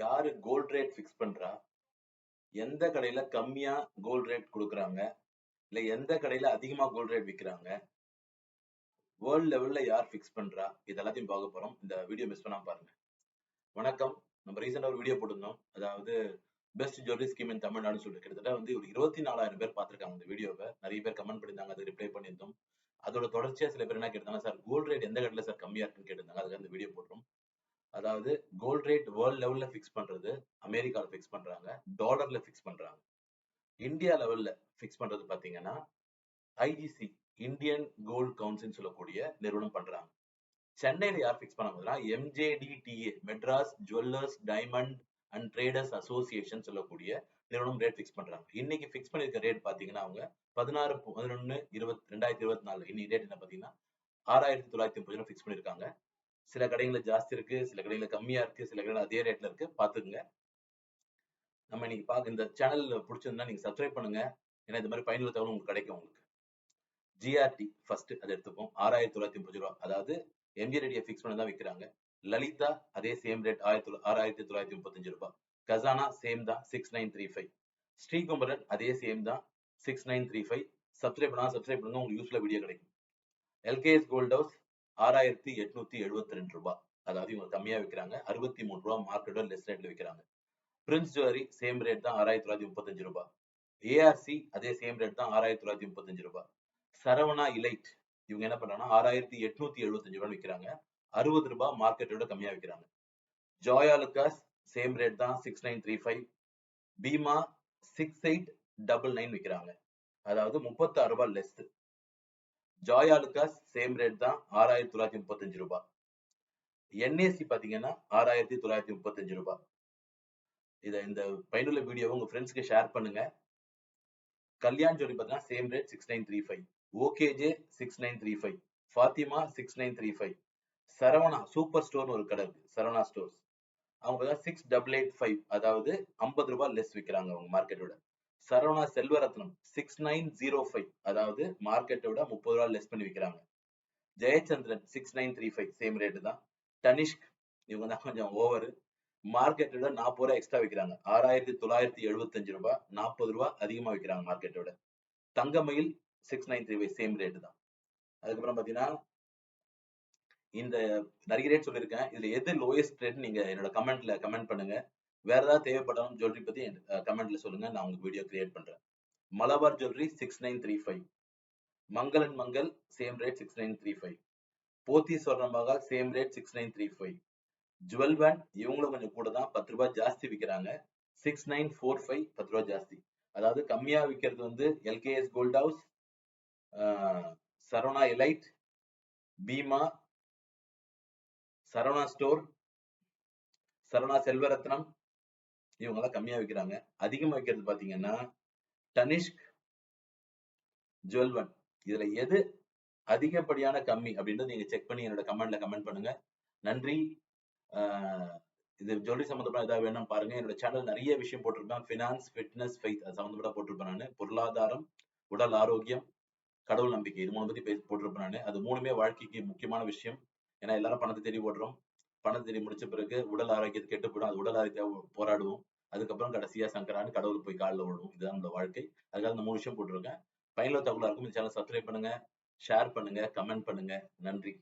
யாரு gold rate fix பண்றா? எந்த கடையில கம்மியா கோல்ட் ரேட் கொடுக்குறாங்க? இல்ல எந்த கடையில அதிகமா கோல்ட் ரேட் விக்கிறாங்க? வேர்ல்ட் லெவல்ல யார் ஃபிக்ஸ் பண்றா? இது எல்லாத்தையும் பார்க்க போறோம். இந்த வீடியோ மிஸ் பண்ணாம பாருங்க. வணக்கம். நம்ம ரீசெண்டா ஒரு வீடியோ போட்டிருந்தோம். அதாவது பெஸ்ட் ஜுவல்லரி ஸ்கீம் இன் தமிழ்நாடுன்னு சொல்லிட்டு கிட்டத்தட்ட வந்து ஒரு இருபத்தி நாலாயிரம் பேர் பார்த்திருக்காங்க இந்த வீடியோவை நிறைய பேர் கமெண்ட் பண்ணியிருந்தாங்க அது ரிப்ளை பண்ணியிருந்தோம். அதோட தொடர்ச்சியா சில பேர் என்ன கேட்டாங்க சார் கோல்ட் ரேட் எந்த கடையில சார் கம்மியா இருக்குன்னு கேட்டிருந்தாங்க. அதுக்கு அந்த வீடியோ போடுறோம். அதாவது கோல்ட் ரேட் வேர்ல்ட் லெவல்ல ஃபிக்ஸ் பண்றது அமெரிக்கால ஃபிக்ஸ் பண்றாங்க டாலர்ல ஃபிக்ஸ் பண்றாங்க. இந்தியா லெவல்ல ஃபிக்ஸ் பண்றது பாத்தீங்கன்னா ஐஜிசி இந்தியன் கோல்ட் கவுன்சில் சொல்லக்கூடிய நிறுவனம் பண்றாங்க. சென்னையில யார் ஃபிக்ஸ் பண்ணாங்கன்னா MJDTA Madras jewellers diamond and traders association சொல்லக்கூடிய நிறுவனம் ரேட் ஃபிக்ஸ் பண்றாங்க. இன்னைக்கு ஃபிக்ஸ் பண்ணிருக்க ரேட் பாத்தீங்கன்னா அவங்க பதினாறு பதினொன்னு இருபத்தி ரெண்டாயிரத்தி இருபத்தி நாலு இன்னைக்கு ரேட் என்ன பாத்தீங்கன்னா ஆறாயிரத்தி தொள்ளாயிரத்தி முப்பது ஃபிக்ஸ் பண்ணிருக்காங்க. சில கடைகள்ல ஜாஸ்தி இருக்கு சில கடைகள்ல கம்மியா இருக்கு சில கடைகள் அதே ரேட்ல இருக்கு. பாத்துக்குங்க. நம்ம இன்னைக்கு பார்க்க இந்த சேனல் பிடிச்சிருந்தா நீங்க சப்ஸ்கிரைப் பண்ணுங்க. ஏன்னா இந்த மாதிரி பயனுள்ள தகவல் உங்களுக்கு கிடைக்கும் உங்களுக்கு. ஜிஆர்டி ஃபர்ஸ்ட் அதை எடுத்துப்போம். ஆறாயிரத்தி தொள்ளாயிரத்தி முப்பது ரூபா. அதாவது எம்ஜி ரெடியை ஃபிக்ஸ் பண்ணி தான் விற்கிறாங்க லலிதா அதே சேம் ரேட் ஆயிரத்தி ஆறாயிரத்தி தொள்ளாயிரத்தி முப்பத்தஞ்சு ரூபாய் கசானா சேம் தான் six nine three five Srikumaran அதே சேம் தான் six nine three five subscribe பண்ணா சப்ஸ்கிரைப் பண்ணுங்க. உங்களுக்கு யூஸ்ஃபுல்லாக வீடியோ கிடைக்கும். எல்கேஎஸ் கோல்ட் ஹவுஸ் ஆறாயிரத்தி எட்நூத்தி எழுபத்தி ரெண்டு ரூபாய் அதாவது இவங்க கம்மியா விற்கிறாங்க அறுபத்தி மூணு ரூபாய் மார்க்கெட்டோட லெஸ் ரேட்ல விற்கிறாங்க பிரின்ஸ் ஜுவல்லரி சேம் ரேட் தான் ஆறாயிரத்தி தொள்ளாயிரத்தி முப்பத்தஞ்சு ரூபாய் ஏஆர்சி அதே சேம் ரேட் தான் ஆறாயிரத்தி தொள்ளாயிரத்தி முப்பத்தஞ்சு ரூபாய் சரவணா இலைட் இவங்க என்ன பண்றாங்கன்னா ஆறாயிரத்தி எட்நூத்தி எழுபத்தஞ்சு ரூபாய் விற்கிறாங்க அறுபது ரூபாய் மார்க்கெட்டோட கம்மியா விற்கிறாங்க ஜோயா லுக்காஸ் சேம் ரேட் தான் six nine three five Bhima six eight double nine விற்கிறாங்க அதாவது முப்பத்தாறு ரூபாய் less Joyalukkas same rate தான் ஆறாயிரத்தி தொள்ளாயிரத்தி முப்பத்தஞ்சு ரூபாய் என்ஏசி பார்த்தீங்கன்னா ஆறாயிரத்தி தொள்ளாயிரத்தி முப்பத்தஞ்சு ரூபாய் இதை இந்த பயனுள்ள வீடியோவை உங்க ஃப்ரெண்ட்ஸ்க்கு ஷேர் பண்ணுங்க. கல்யாண் ஜோடி பார்த்தீங்கன்னா same rate six nine three five OKJ six nine three five Fathima six nine three five Saravana super ஸ்டோர்னு ஒரு கடை இருக்கு சரவணா ஸ்டோர்ஸ் அவங்க சிக்ஸ் டபுள் எயிட் ஃபைவ் அதாவது ஐம்பது ரூபாய் லெஸ் விற்கிறாங்க அவங்க மார்க்கெட்டோட Saravana Selvarathnam six nine zero five அதாவது மார்க்கெட்டோட முப்பது ரூபா லெஸ் பண்ணி விற்கிறாங்க Jayachandran six nine three five same rate தான். தனிஷ்க் இவங்க தான் கொஞ்சம் ஓவர் மார்க்கெட்டோட நாற்பது ரூபா எக்ஸ்ட்ரா விற்கிறாங்க ஆறாயிரத்தி தொள்ளாயிரத்தி எழுபத்தஞ்சு ரூபாய் நாற்பது ரூபாய் அதிகமா விற்கிறாங்க மார்க்கெட்டோட Thangamayil six nine three five same rate தான். அதுக்கப்புறம் பாத்தீங்கன்னா இந்த நிறைய ரேட் சொல்லியிருக்கேன். இதுல எது லோயஸ்ட் ரேட் நீங்க என்னோட கமெண்ட்ல கமெண்ட் பண்ணுங்க. வேற ஏதாவது தேவைப்பட்டாலும் ஜுவல்லரி பத்தி கமெண்ட்ல சொல்லுங்க. நான் உங்களுக்கு வீடியோ கிரியேட் பண்றேன். Malabar jewellery six nine three five மங்களன் Mangal same rate six nine three five Pothys சொர்ணமாக same rate six nine three five jewel band இவங்களும் கொஞ்சம் கூட தான் பத்து ரூபாய் ஜாஸ்தி விற்கிறாங்க சிக்ஸ் நைன் ஃபோர் ஃபைவ் பத்து ரூபாய் ஜாஸ்தி. அதாவது கம்மியா விற்கிறது வந்து LKS gold house Saravana elite Bhima Saravana store Saravana Selvarathnam இவங்க எல்லாம் கம்மியா விற்கிறாங்க அதிகமா விற்கிறது பாத்தீங்கன்னா டனிஷ்க் ஜுவல்வன் இதுல எது அதிகப்படியான கம்மி அப்படின்றது நீங்க செக் பண்ணி என்னோட கமெண்ட்ல கமெண்ட் பண்ணுங்க. நன்றி. இது ஜுவல்லரி சம்மந்தப்பட்ட ஏதாவது வேணும் பாருங்க. என்னோட சேனல் நிறைய விஷயம் போட்டிருப்பேன் ஃபினான்ஸ் ஃபிட்னஸ் ஃபைத் அது சம்மந்தப்பட்ட போட்டிருப்பேன் நான். பொருளாதாரம் உடல் ஆரோக்கியம் கடவுள் நம்பிக்கை. இது மூணு பத்தி போட்டிருப்பேன் நான். அது மூணுமே வாழ்க்கைக்கு முக்கியமான விஷயம். ஏன்னா எல்லாரும் பணத்தை தேடி ஓடுறோம். பணம் தேடி முடிச்ச பிறகு உடல் ஆரோக்கியத்தை கெட்டு போயிடும் அது உடல் ஆரோக்கியம் போராடுவோம். அதுக்கப்புறம் கடைசியா சங்கரான்னு கடவுள் போய் காலில் விடுவோம் இதுதான் நம்மளோட வாழ்க்கை. அதுக்காக இந்த மூணு விஷயம் போட்டிருக்கேன். பயனுள்ள தகவலாக இருக்கும். இந்த சேனல் சப்ஸ்கிரைப் பண்ணுங்க ஷேர் பண்ணுங்க கமெண்ட் பண்ணுங்க. நன்றி.